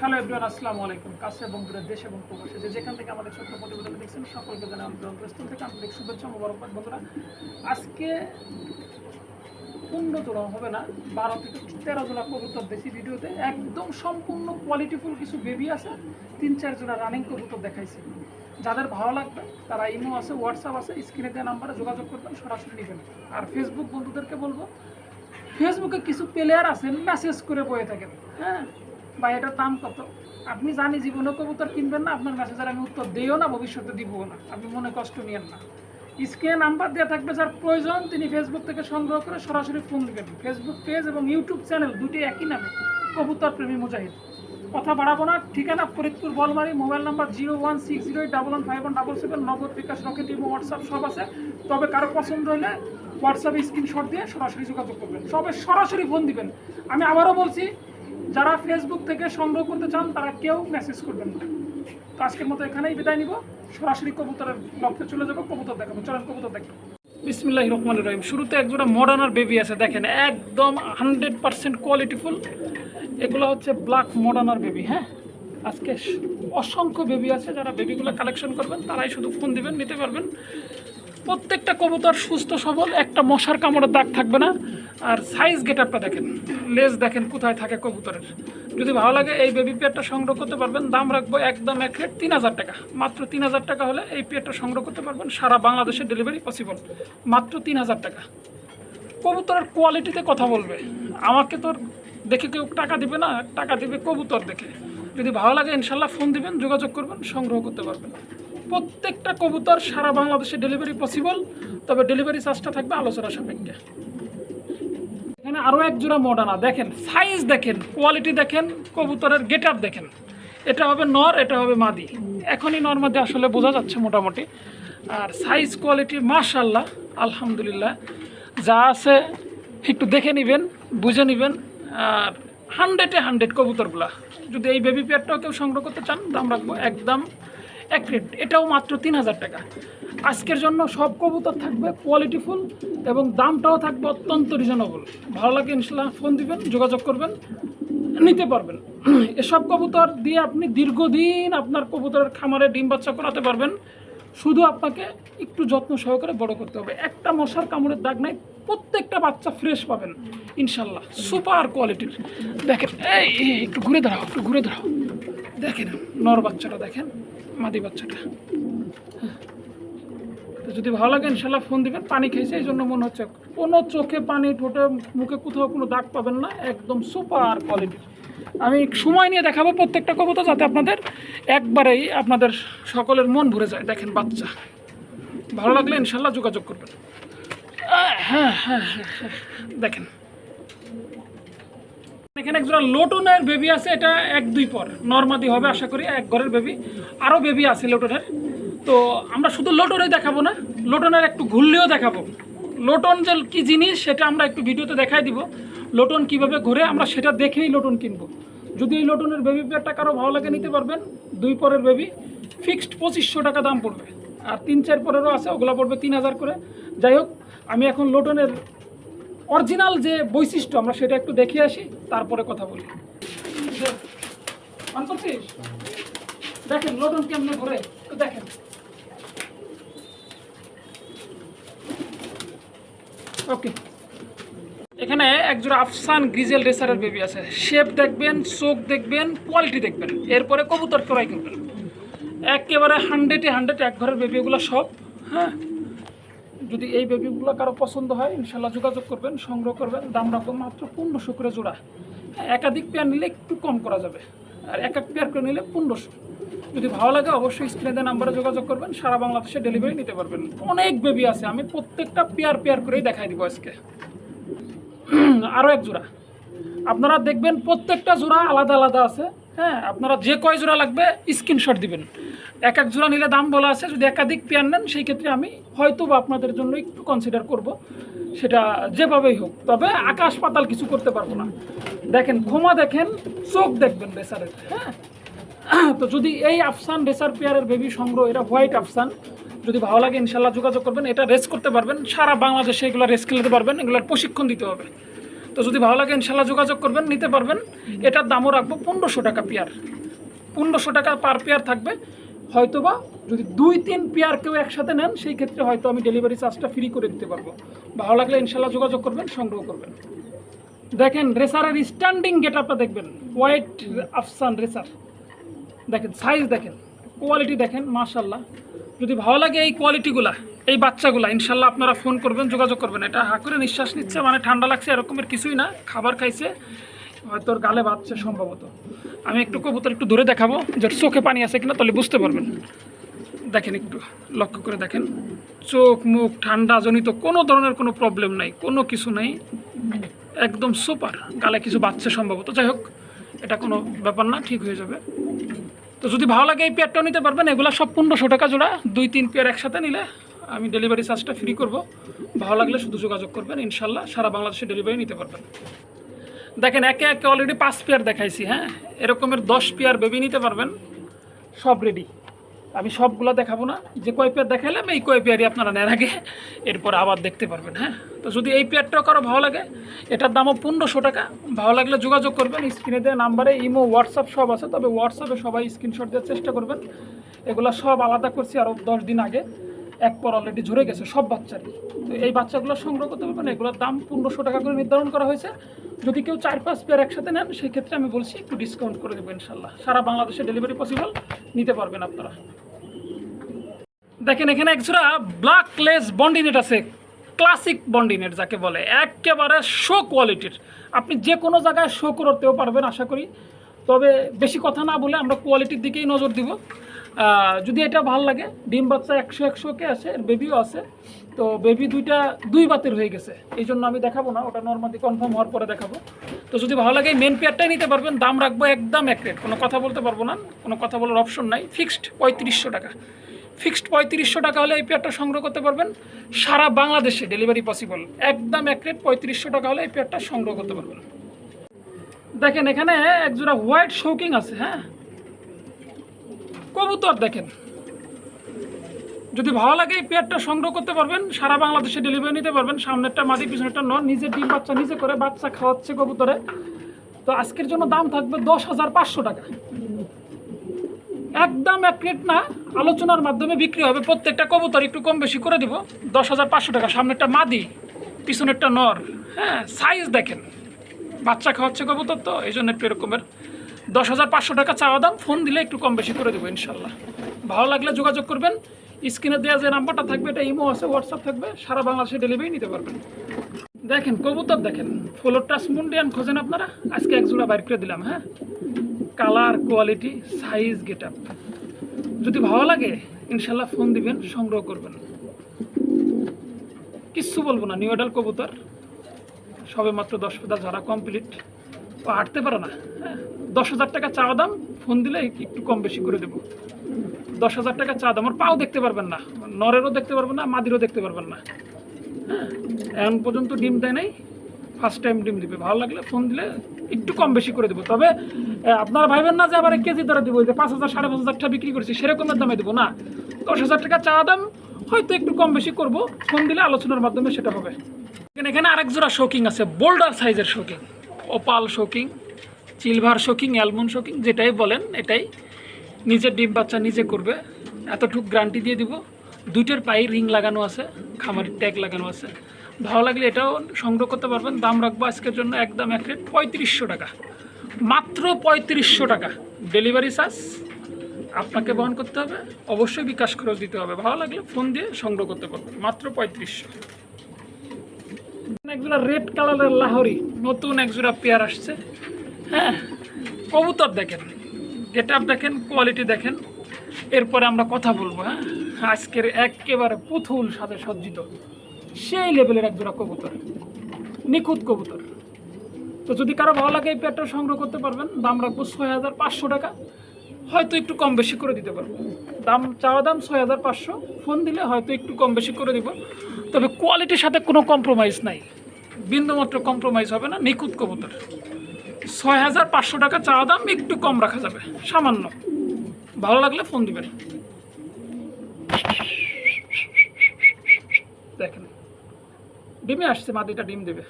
Hello everyone আসসালামু আলাইকুম। কাছে এবং দূরের দেশ এবং প্রবাসে যে যেখান থেকে আমাদের ছোট্ট প্রতিবেদন দেখছেন, সকলকে জানাই আমাদের থেকে আন্তরিক শুভেচ্ছা মোবারকবাদ। বন্ধুরা, আজকে পনেরো জোড়া হবে না, বারো থেকে তেরো জোড়া কবুতর বেশি ভিডিওতে। একদম সম্পূর্ণ কোয়ালিটিফুল কিছু বেবি আছে, তিন চার জোড়া রানিং কবুতর দেখাইছি। যাদের ভালো লাগবে, তারা ইমো আছে হোয়াটসঅ্যাপ আছে স্ক্রিনে দেওয়া নাম্বারে যোগাযোগ করবেন, সরাসরি নেবেন। আর ফেসবুক বন্ধুদেরকে বলব ফেসবুকে কিছু প্লেয়ার আছেন মেসেজ করে বয়ে থাকেন হ্যাঁ? বা এটার দাম কত? আপনি জানি জীবনে কবুতর কিনবেন না, আপনার মেসেজের আমি উত্তর দিও না, ভবিষ্যতে দিবও না। আপনি মনে কষ্ট নিয়েন না। স্ক্রিনে নাম্বার দেওয়া থাকবে, যার প্রয়োজন তিনি ফেসবুক থেকে সংগ্রহ করে সরাসরি ফোন দেবেন ফেসবুক পেজ এবং ইউটিউব চ্যানেল দুটি একই নামে, কবুতর প্রেমী মুজাহিদ। কথা বাড়াবো না, ঠিকানা Faridpur, Bolmari, mobile number zero one six zero eight double one five one double seven Nagad bKash Rocket, imo, WhatsApp সব আছে। তবে কারও পছন্দ হলে হোয়াটসঅ্যাপে স্ক্রিনশট দিয়ে সরাসরি যোগাযোগ করবেন। সবে সরাসরি ফোন দিবেন। আমি আবারও বলছি যারা ফেসবুক থেকে সংগ্রহ করতে চান, তারা কেউ মেসেজ করবেন না। তো আজকের মতো এখানেই বিদায় নিব। সরাসরি কবুতরের লক্ষ্যে চলে যাব, কবুতর দেখাবো। চলেন, কবুতর দেখি। বিসমিল্লাহ রহমান রহিম। শুরুতে একজোড়া মডার্নার বেবি আছে, দেখেন, একদম হান্ড্রেড পার্সেন্ট কোয়ালিটিফুল এগুলো হচ্ছে ব্ল্যাক মডার্নার বেবি হ্যাঁ? আজকে অসংখ্য বেবি আছে, যারা বেবিগুলো কালেকশন করবেন, তারাই শুধু ফোন দিবেন, নিতে পারবেন। প্রত্যেকটা কবুতর সুস্থ, সবল, একটা মশার কামড়ের দাগ থাকবে না। আর সাইজ গেটআপটা দেখেন, লেজ দেখেন কোথায় থাকে কবুতরের। যদি ভালো লাগে এই বেবি পেয়ারটা সংগ্রহ করতে পারবেন, দাম রাখব একদম এক রেট তিন হাজার টাকা। মাত্র তিন হাজার টাকা হলে এই পেয়ারটা সংগ্রহ করতে পারবেন, সারা বাংলাদেশে ডেলিভারি পসিবল মাত্র তিন হাজার টাকা। কবুতরের কোয়ালিটিতে কথা বলবে। আমাকে তোর দেখে কেউ টাকা দিবে না, টাকা দিবে কবুতর দেখে। যদি ভালো লাগে ইনশাল্লাহ ফোন দিবেন, যোগাযোগ করবেন, সংগ্রহ করতে পারবেন। প্রত্যেকটা কবুতর সারা বাংলাদেশে ডেলিভারি পসিবল তবে ডেলিভারি চার্জটা থাকবে আলোচনা সাপেক্ষে। এখানে আরও এক জোড়া মডানা দেখেন সাইজ দেখেন কোয়ালিটি দেখেন, কবুতরের গেট দেখেন। এটা হবে নর, এটা হবে মাদি। এখনই নর, মাদি আসলে বোঝা যাচ্ছে মোটামুটি। আর সাইজ কোয়ালিটি মাশাল্লাহ আলহামদুলিল্লাহ। যা আছে, একটু দেখে নেবেন, বুঝে নেবেন। আর হান্ড্রেডে হান্ড্রেড কবুতরগুলা। যদি এই বেবি পেয়ারটাও কেউ সংগ্রহ করতে চান, দাম রাখব একদম এক রেট এটাও মাত্র তিন হাজার টাকা। আজকের জন্য সব কবুতর থাকবে কোয়ালিটিফুল এবং দামটাও থাকবে অত্যন্ত রিজনেবল ভালো লাগে ইনশাল্লাহ ফোন দিবেন যোগাযোগ করবেন নিতে পারবেন। এসব কবুতর দিয়ে আপনি দীর্ঘদিন আপনার কবুতরের খামারে ডিম বাচ্চা করাতে পারবেন। শুধু আপনাকে একটু যত্ন সহকারে বড় করতে হবে। একটা মশার কামড়ের দাগ নাই প্রত্যেকটা বাচ্চা ফ্রেশ পাবেন ইনশাল্লাহ। সুপার কোয়ালিটির দেখেন এই, একটু ঘুরে দাঁড়াও একটু ঘুরে দাঁড়াও। দেখেন নর বাচ্চাটা দেখেন মাদি বাচ্চাটা। তো যদি ভালো লাগে ইনশাল্লাহ ফোন দিবেন পানি খেয়েছে এই জন্য মনে হচ্ছে কোনো চোখে পানি ঠোঁটে মুখে কোথাও কোনো দাগ পাবেন না একদম সুপার কোয়ালিটির আমি সময় নিয়ে দেখাবো প্রত্যেকটা কবুতর যাতে আপনাদের একবারেই আপনাদের সকলের মন ভরে যায়। দেখেন বাচ্চা। ভালো লাগলে ইনশাল্লাহ যোগাযোগ করবেন। হ্যাঁ হ্যাঁ হ্যাঁ হ্যাঁ, দেখেন। এখানে একজন লোটনের বেবি আছে, এটা এক দুই পর। নর্মাদি হবে, আশা করি, এক ঘরের বেবি আরও বেবি আছে লোটনের তো আমরা শুধু লোটনই দেখাবো না লোটনের একটু ঘুরলেও দেখাবো। লোটন যে কী জিনিস, সেটা আমরা একটু ভিডিওতে দেখাই দিব। লোটন কীভাবে ঘুরে, আমরা সেটা দেখেই লোটন কিনবো। যদি এই লোটনের বেবি পেয়ারটা কারও ভালো লাগে, নিতে পারবেন। দুই পরের বেবি ফিক্সড পঁচিশশো টাকা দাম পড়বে। আর তিন চার পরেরও আছে, ওগুলো পড়বে তিন হাজার করে। যাই হোক, আমি এখন লোটনের অরিজিনাল যে বৈশিষ্ট্য, আমরা সেটা একটু দেখে আসি, তারপরে কথা বলি? দেখেন লোটন কেমনে ঘুরে একটু দেখেন। ওকে এখানে একজোড়া আফসান গ্রিজেল রেসারের বেবি আছে। শেপ দেখবেন, চোখ দেখবেন কোয়ালিটি দেখবেন। এরপরে কবুতর ক্রয় করবেন। একেবারে হান্ড্রেডে হান্ড্রেড এক ঘরের বেবিগুলো সব হ্যাঁ? যদি এই বেবিগুলো কারও পছন্দ হয় ইনশাল্লাহ যোগাযোগ করবেন, সংগ্রহ করবেন। দাম রাখব মাত্র পনেরোশো করে জোড়া। একাধিক পেয়ার নিলে একটু কম করা যাবে। আর এক এক পেয়ার করে নিলে পনেরোশো। যদি ভালো লাগে অবশ্যই স্ক্রিনে নাম্বারে যোগাযোগ করবেন, সারা বাংলাদেশে ডেলিভারি নিতে পারবেন। অনেক বেবি আছে, আমি প্রত্যেকটা পেয়ার পেয়ার করেই দেখাই দিব আজকে। আরও এক জোড়া। আপনারা দেখবেন প্রত্যেকটা জোড়া আলাদা আলাদা আছে। হ্যাঁ আপনারা যে কয় জোড়া লাগবে স্ক্রিনশট দিবেন। এক এক জোড়া নিলে দাম বলা আছে, যদি একাধিক পেয়ার নেন, সেই ক্ষেত্রে আমি হয়তো বা আপনাদের জন্য একটু কনসিডার করব, সেটা যেভাবেই হোক। তবে আকাশ পাতাল কিছু করতে পারব না। দেখেন ক্ষমা দেখেন, চোখ দেখবেন রেসারের হ্যাঁ? তো যদি এই আফসান রেসার পেয়ারের বেবি সংগ্রহ, এটা হোয়াইট আফসান, যদি ভালো লাগে ইনশাল্লাহ যোগাযোগ করবেন, এটা রেস করতে পারবেন। সারা বাংলাদেশে এগুলো রেস খেলতে পারবেন, এগুলোর প্রশিক্ষণ দিতে হবে। তো যদি ভালো লাগে, ইনশাল্লাহ যোগাযোগ করবেন, নিতে পারবেন। এটার দামও রাখব পনেরোশো টাকা পেয়ার। পনেরোশো টাকা পার পেয়ার থাকবে। হয়তোবা যদি দুই, তিন পেয়ার কেউ একসাথে নেন, সেই ক্ষেত্রে হয়তো আমি ডেলিভারি চার্জটা ফ্রি করে দিতে পারব। ভালো লাগলে ইনশাল্লাহ যোগাযোগ করবেন, সংগ্রহ করবেন। দেখেন, রেসারের স্ট্যান্ডিং গেট আপটা দেখবেন। হোয়াইট আফসান রেসার দেখেন সাইজ দেখেন কোয়ালিটি দেখেন মাশাল্লাহ যদি ভালো লাগে এই কোয়ালিটিগুলা এই বাচ্চাগুলা, ইনশাল্লাহ আপনারা ফোন করবেন, যোগাযোগ করবেন। এটা হা করে নিঃশ্বাস নিচ্ছে মানে ঠান্ডা লাগছে, এরকমের কিছুই না। খাবার খাইছে, হয়তো ওর গালে বাচ্চা সম্ভবত। আমি একটু কবুতর একটু ধরে দেখাবো যে চোখে পানি আছে কিনা, তাহলে বুঝতে পারবেন। দেখেন একটু, লক্ষ্য করে দেখেন। চোখ, মুখ, ঠান্ডা জনিত কোনো ধরনের কোনো প্রবলেম নাই, কোনো কিছু নাই। একদম সুপার গালে কিছু বাচ্চা সম্ভবত। যাই হোক, এটা কোনো ব্যাপার না, ঠিক হয়ে যাবে। তো যদি ভালো লাগে এই পেয়ারটাও নিতে পারবেন, এগুলো সব পনেরোশো টাকা জোড়া, দুই, তিন পেয়ার একসাথে নিলে আমি ডেলিভারি চার্জটা ফ্রি করব। ভালো লাগলে শুধু যোগাযোগ করবেন, ইনশাল্লাহ সারা বাংলাদেশে ডেলিভারি নিতে পারবেন। দেখেন, একে একে অলরেডি পাঁচ পেয়ার দেখাইছি হ্যাঁ? এরকমের দশ পেয়ার বেবি নিতে পারবেন, সব রেডি আমি সবগুলো দেখাবো না, যে কয় পেয়ার দেখাইলাম, এই কয় পেয়ারই আপনারা নেন আগে, এরপর আবার দেখতে পারবেন হ্যাঁ? তো যদি এই পেয়ারটাও কারও ভালো লাগে, এটার দামও পনেরোশো টাকা। ভালো লাগলে যোগাযোগ করবেন, স্ক্রিনে দেওয়া নাম্বারে ইমো, হোয়াটসঅ্যাপ সব আছে, তবে হোয়াটসঅ্যাপে সবাই স্ক্রিনশট দেওয়ার চেষ্টা করবেন। এগুলো সব আলাদা করছি আরও দশ দিন আগে। এক পর অলরেডি ঝরে গেছে, সব বাচ্চারই। তো এই বাচ্চাগুলো সংগ্রহ করতে পারবেন এগুলোর দাম পনেরোশো টাকা করে নির্ধারণ করা হয়েছে। যদি কেউ চার পাঁচ পেয়ার একসাথে নেন, সেই ক্ষেত্রে আমি বলছি একটু ডিসকাউন্ট করে দেবো ইনশাল্লাহ। সারা বাংলাদেশে ডেলিভারি পসিবল নিতে পারবেন আপনারা। দেখেন, এখানে একজোড়া ব্ল্যাক লেস বন্ডিনেট আছে ক্লাসিক বন্ডিনেট যাকে বলে। একেবারে শো কোয়ালিটির আপনি যে কোনো জায়গায় শো করতেও পারবেন, আশা করি। তবে বেশি কথা না বলে আমরা কোয়ালিটির দিকেই নজর দিব। যদি এটা ভালো লাগে, ডিম বাচ্চা একশো একশো কে আছে এর বেবিও আছে, তো বেবি দুইটা, দুই বাতের হয়ে গেছে। এই জন্য আমি দেখাবো না, ওটা নর্মালি কনফার্ম হওয়ার পরে দেখাবো। তো যদি ভালো লাগে মেন পেয়ারটাই নিতে পারবেন, দাম রাখব একদম এক রেট কোনো কথা বলতে পারব না, কোনো কথা বলার অপশন নাই। ফিক্সড পঁয়ত্রিশশো টাকা। ফিক্সড পঁয়ত্রিশশো টাকা হলে এই পেয়ারটা সংগ্রহ করতে পারবেন। সারা বাংলাদেশে ডেলিভারি পসিবল একদম এক রেট পঁয়ত্রিশশো টাকা হলে এই পেয়ারটা সংগ্রহ করতে পারবেন। দেখেন, এখানে একজোড়া হোয়াইট শৌকিং আছে হ্যাঁ? কবুতর দেখেন। যদি ভালো লাগে এই পেয়ারটা সংগ্রহ করতে পারবেন, সারা বাংলাদেশে ডেলিভারি নিতে পারবেন। সামনেরটা মাদি পিছনেরটা নন নিজের ডিম, বাচ্চা নিজে করে বাচ্চা খাওয়াচ্ছে কবুতরে। তো আজকের জন্য দাম থাকবে দশ হাজার পাঁচশো টাকা। একদম এক রেট না, আলোচনার মাধ্যমে বিক্রি হবে। প্রত্যেকটা কবুতর একটু কম বেশি করে দিব, দশ হাজার পাঁচশো টাকা। সামনেরটা মাদি, পিছনেরটা নর। হ্যাঁ সাইজ দেখেন। বাচ্চা খাওয়াচ্ছে কবুতর তো এই জন্য একটু এরকমের দশ হাজার পাঁচশো টাকা চাওয়া দাম, ফোন দিলে একটু কম বেশি করে দেবো, ইনশাল্লাহ। ভালো লাগলে যোগাযোগ করবেন, স্ক্রিনে দেওয়া যে নাম্বারটা থাকবে, এটা ইমো আছে, হোয়াটসঅ্যাপ থাকবে, সারা বাংলাদেশে ডেলিভারি নিতে পারবেন। দেখেন, কবুতর দেখেন, ফ্লোর টাস মুন্ডিয়ান খোঁজেন আপনারা? আজকে এক জোড়া বাইর করে দিলাম হ্যাঁ? কালার, কোয়ালিটি, সাইজ গেট যদি ভালো লাগে, ইনশাল্লাহ ফোন দিবেন, সংগ্রহ করবেন। কিচ্ছু বলব না, নিউ এডাল কবুতর সবে মাত্র দশ পেদা ঝরা কমপ্লিট হাঁটতে পারে না। দশ হাজার টাকা চা দাম ফোন দিলে একটু কম বেশি করে দেবো। দশ হাজার টাকা চা দাম আর পাও দেখতে পারবেন না। নরেরও দেখতে পারবেন না, মাদিরও দেখতে পারবেন না। হ্যাঁ এখন পর্যন্ত ডিম দেয় নাই ফার্স্ট টাইম ডিম দিবে। ভালো লাগলে ফোন দিলে একটু কম বেশি করে দেবো। তবে আপনারা ভাইবেন না যে আবার কেজি দরে দেবো যে পাঁচ হাজার, সাড়ে পাঁচ হাজার টাকা বিক্রি করছি, সেরকমের দামে দেবো না। দশ হাজার টাকা চা দাম, হয়তো একটু কম বেশি করব। ফোন দিলে আলোচনার মাধ্যমে সেটা হবে। এখানে আরেক জোড়া শোকিং আছে বোল্ডার সাইজের শোকিং ওপাল শোকিং সিলভার শোকিং অ্যালমন শোকিং যেটাই বলেন, এটাই নিজের ডিম বাচ্চা নিজে করবে। এতটুক গ্যারান্টি দিয়ে দিব। দুইটার পায়ে রিং লাগানো আছে, খামারের ট্যাগ লাগানো আছে। ভালো লাগলে এটাও সংগ্রহ করতে পারবেন। দাম রাখব আজকের জন্য একদম এক রেট পঁয়ত্রিশশো টাকা। মাত্র পঁয়ত্রিশশো টাকা। ডেলিভারি চার্জ আপনাকে বহন করতে হবে। অবশ্যই বিকাশ খরচ দিতে হবে। ভালো লাগলে ফোন দিয়ে সংগ্রহ করতে পারবেন। মাত্র পঁয়ত্রিশশো। একজোড়া রেড কালারের লাহরি। নতুন একজোড়া পেয়ার আসছে। হ্যাঁ কবুতর দেখেন। গেট আপ দেখেন, কোয়ালিটি দেখেন। এরপরে আমরা কথা বলব হ্যাঁ? আজকের একেবারে পুথুল সাথে সজ্জিত। সেই লেভেলের একজোড়া কবুতর। নিখুঁত কবুতর। তো যদি কারও ভালো লাগে এই পেয়ারটা সংগ্রহ করতে পারবেন। দাম রাখব ছয় হাজার পাঁচশো টাকা। হয়তো একটু কম বেশি করে দিতে পারব। দাম, চাওয়া দাম ছয় হাজার পাঁচশো। ফোন দিলে হয়তো একটু কম বেশি করে দিব। তবে কোয়ালিটির সাথে কোনো কম্প্রোমাইজ নাই। বিন্দুমাত্র কম্প্রোমাইজ হবে না, নিখুঁত কবুতর। ছয় হাজার পাঁচশো টাকা চা দাম একটু কম রাখা যাবে, সামান্য। ভালো লাগলে ফোন দিবেন। দেখেন। ডিমে আসছে মাদিটা ডিম দেবে।